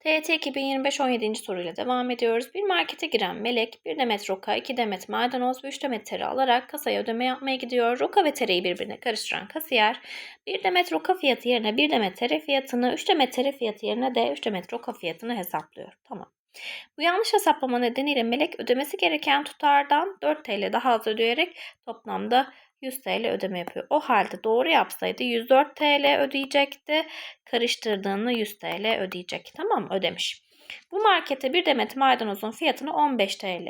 TYT 2025 17. soruyla devam ediyoruz. Bir markete giren Melek, bir demet roka, iki demet maydanoz ve üç demet tere alarak kasaya ödeme yapmaya gidiyor. Roka ve tereyi birbirine karıştıran kasiyer, bir demet roka fiyatı yerine bir demet tere fiyatını, üç demet tere fiyatı yerine de üç demet roka fiyatını hesaplıyor. Tamam. Bu yanlış hesaplama nedeniyle Melek ödemesi gereken tutardan 4 TL daha az ödeyerek toplamda 100 TL ödeme yapıyor. O halde doğru yapsaydı 104 TL ödeyecekti. Karıştırdığını 100 TL ödeyecek. Tamam mı? Ödemiş. Bu markete bir demet maydanozun fiyatını 15 TL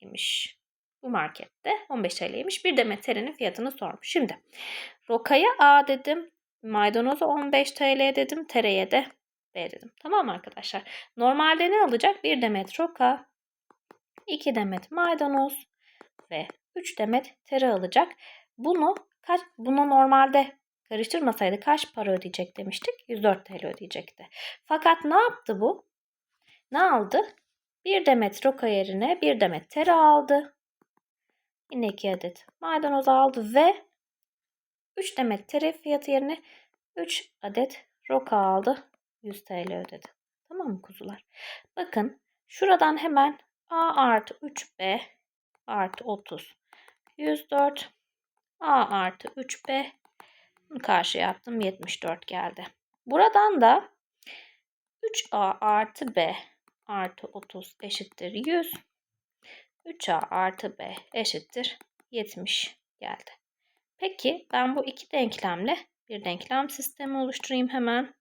imiş. Bu markette 15 TL'ymiş. Bir demet terenin fiyatını sormuş. Şimdi rokaya A dedim. Maydanoza 15 TL dedim. Tereye de B dedim. Tamam mı arkadaşlar? Normalde ne alacak? Bir demet roka, 2 demet maydanoz ve 3 demet tere alacak. Bunu kaç bunu normalde karıştırmasaydı kaç para ödeyecek demiştik? 104 TL ödeyecekti. Fakat ne yaptı bu? Ne aldı? 1 demet roka yerine 1 demet tere aldı. Yine 2 adet maydanoz aldı ve 3 demet tere fiyatı yerine 3 adet roka aldı. 100 TL ödedi. Tamam mı kuzular? Bakın şuradan hemen A artı 3B artı 30 104 A artı 3B karşıya attım 74 geldi. Buradan da 3A artı B artı 30 eşittir 100. 3A artı B eşittir 70 geldi. Peki ben bu iki denklemle bir denklem sistemi oluşturayım hemen.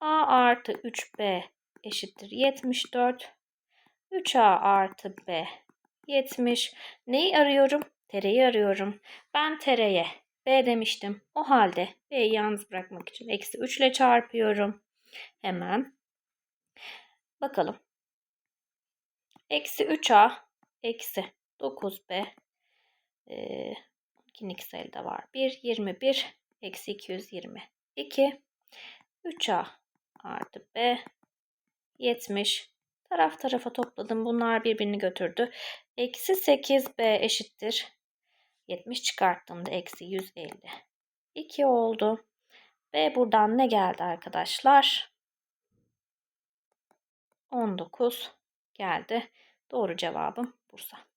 A artı 3B eşittir 74. 3A artı B 70. Neyi arıyorum? Tereyi arıyorum. Ben tereye B demiştim. O halde B'yi yalnız bırakmak için eksi 3 ile çarpıyorum. Hemen. Bakalım. Eksi 3A eksi 9B ee, iki elde var. 1, 21 eksi 220. 2 3A artı B 70 taraf tarafa topladım. Bunlar birbirini götürdü. Eksi 8B eşittir. 70 çıkarttığımda eksi 150. 2 oldu. B buradan ne geldi arkadaşlar? 19 geldi. Doğru cevabım Bursa.